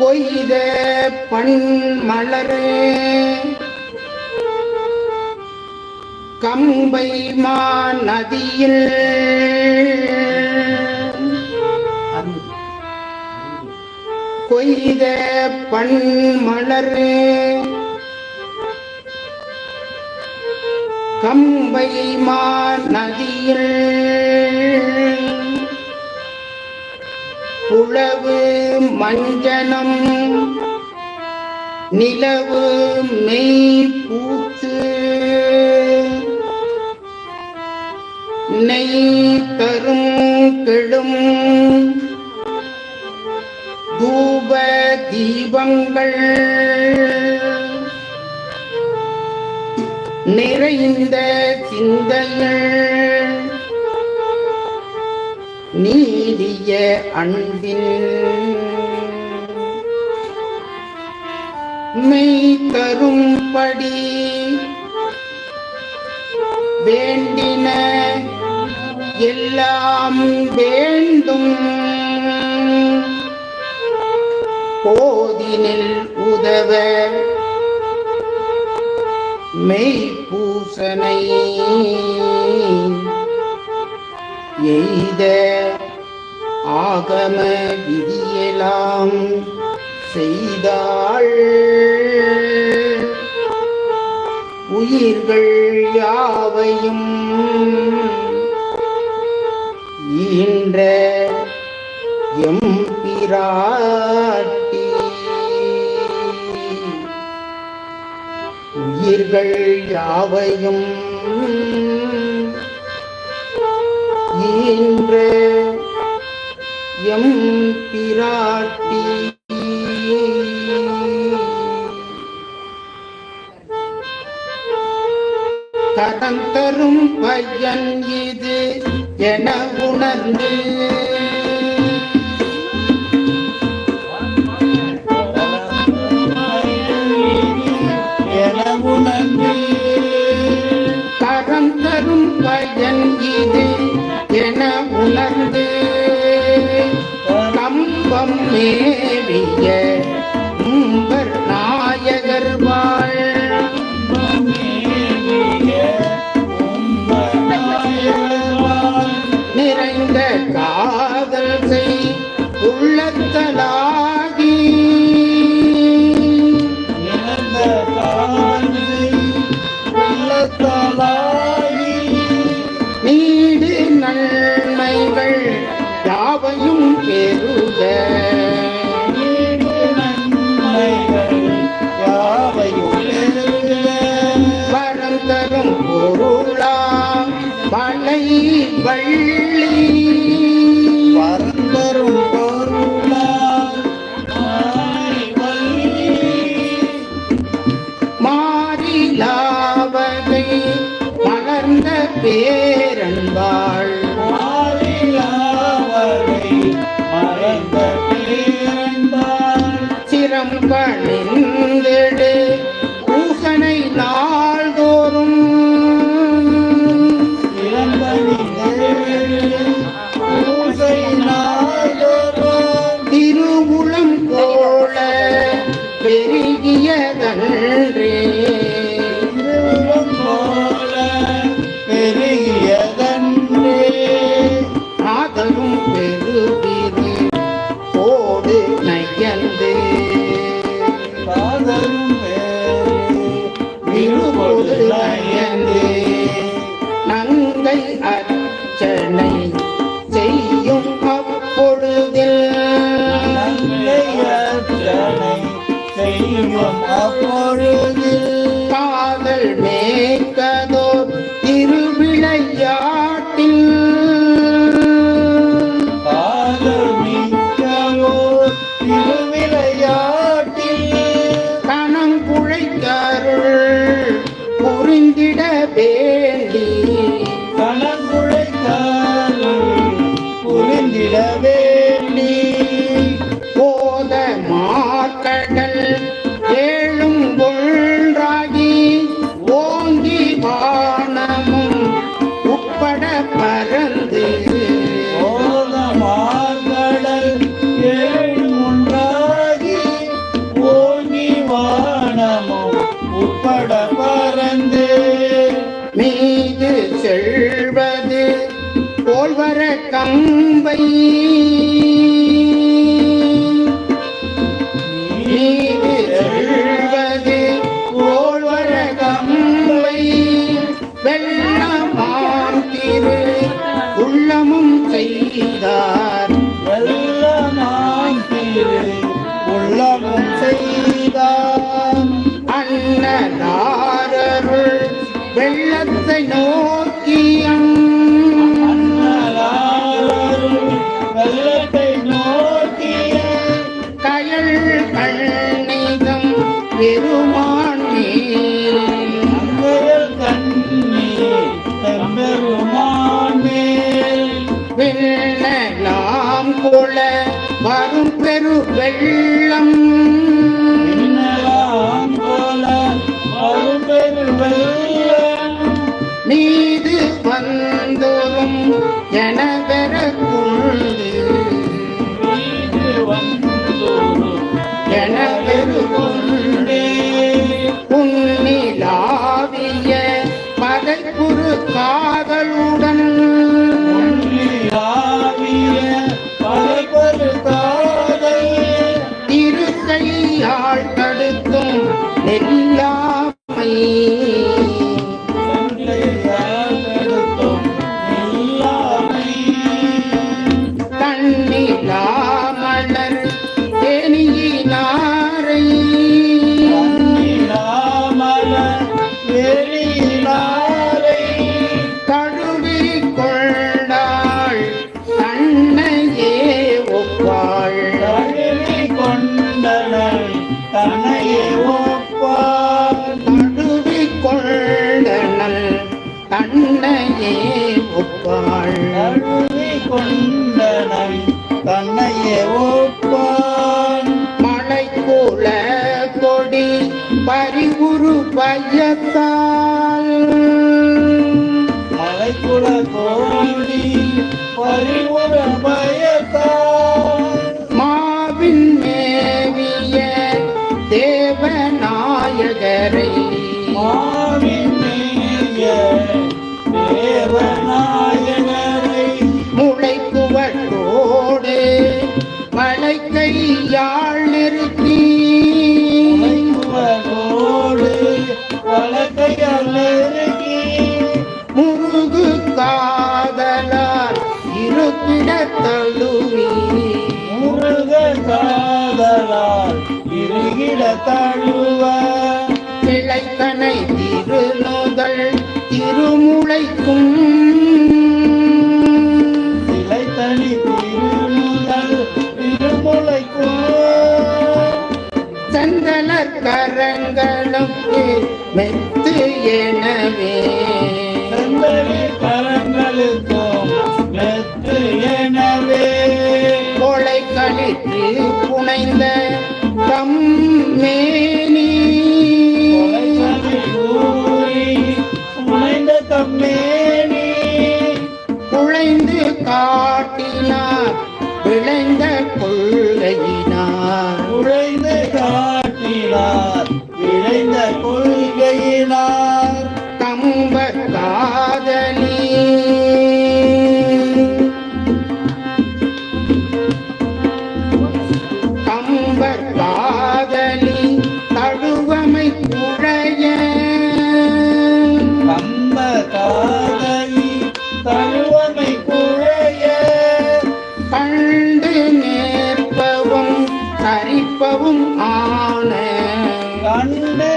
கொய்த பண்மலரே. கம்பை நதியில். கொய்த பண்மலரே. கம்பை நதியில். புலவு மஞ்சனம். நிலவு மெய் பூத்து நெய் தரும் கெழும். தூப தீபங்கள் நிறைந்த சிந்தைகள் நீடிய அன்பின் மெய் தரும்படி வேண்டின எல்லாம் வேண்டும். போதினில் உதவ மெய் பூசனை எய்த ஆகம விதியலாம் செய்தாள். உயிர்கள் யாவையும் ஈன்ற எம்பிராட்டி உயிர்கள் யாவையும் ஈன்ற எம்பிராட்டி பிராட்டி தரும் பையன் இது என உணர்ந்து. என கரம் தரும் பயன் இது என உணர்ந்து. கம்பம் turning. மறந்து மீது செல்வது போல்வர கம்பை. कोणी परिवड भयता சிலைக்கும் சிலை தனி திருநீரல் திருமுலைக்கும். சந்தன கரங்களும் மெத்து எனவே. கற்பவும் ஆன. கண்ட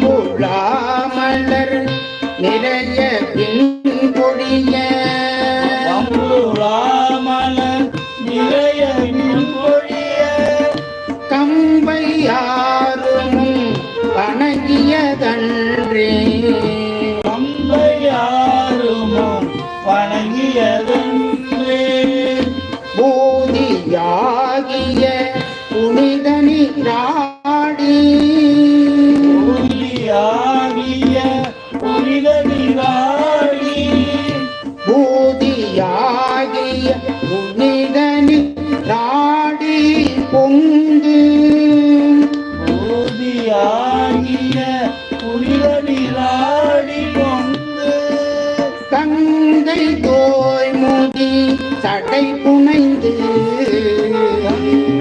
பூங்குழாமலர் நிறைய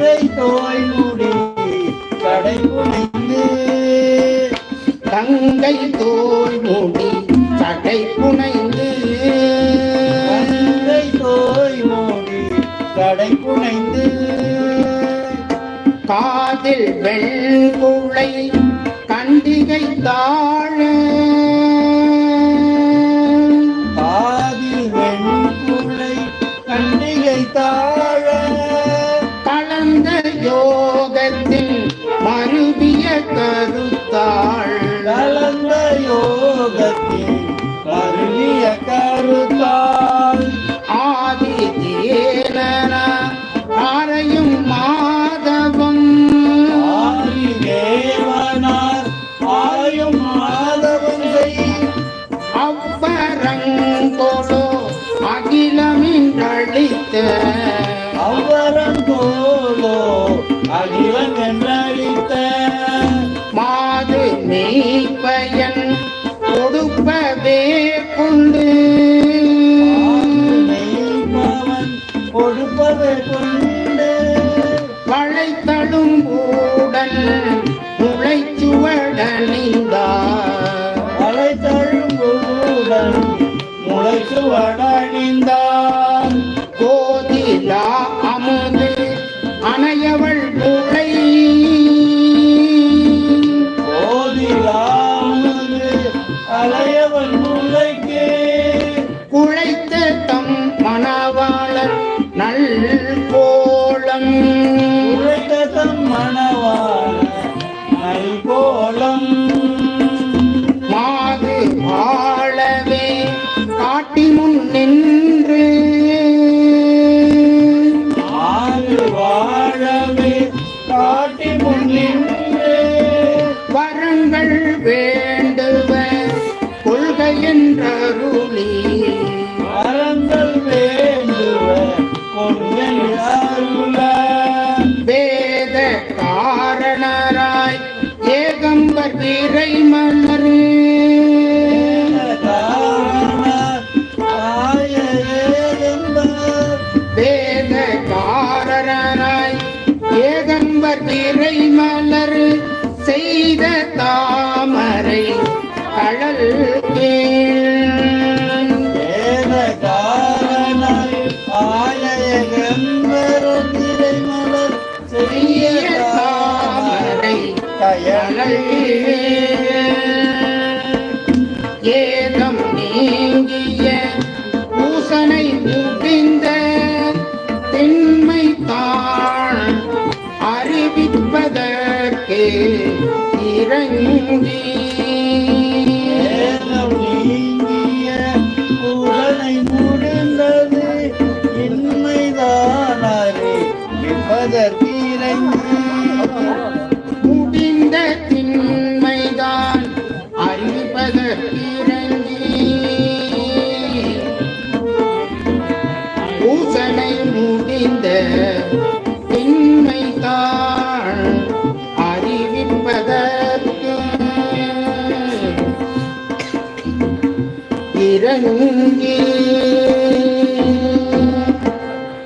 கங்கை தோய் முடி கடை புனைந்து தங்கை தோல் தோய்முடி சடை புனைந்து தங்கை தோய் மூடி கடை புனைந்து காதில் வெண்குளை கண்டிகை தான் அகிலமின்றளித்த அவ்வரம் போலோ அகிலம் என்றழித்த. மாது மெய்ப்பயன் கொடுப்பவே கொண்டு. கொடுப்பதை கொண்டு. வளைத்தழும் ஊடன் முளைச்சுவடனிந்தார் அலைத்தழும்புடன் முளைச்சு வடணிந்தான் ஏகம்பர் வீரை தயனை ஏதம் நீங்கிய பூசனை முடிந்த திண்மை தான் அறிவிப்பதற்கு இறங்கி. இன்மைதான் அறிவிப்பதற்கு இறங்கி. இந்த திண்மைதான் அறிவிப்பதற்கு பூசனை முடிந்த திண்மைதான் அறிவிப்பதற்கு. இறங்கி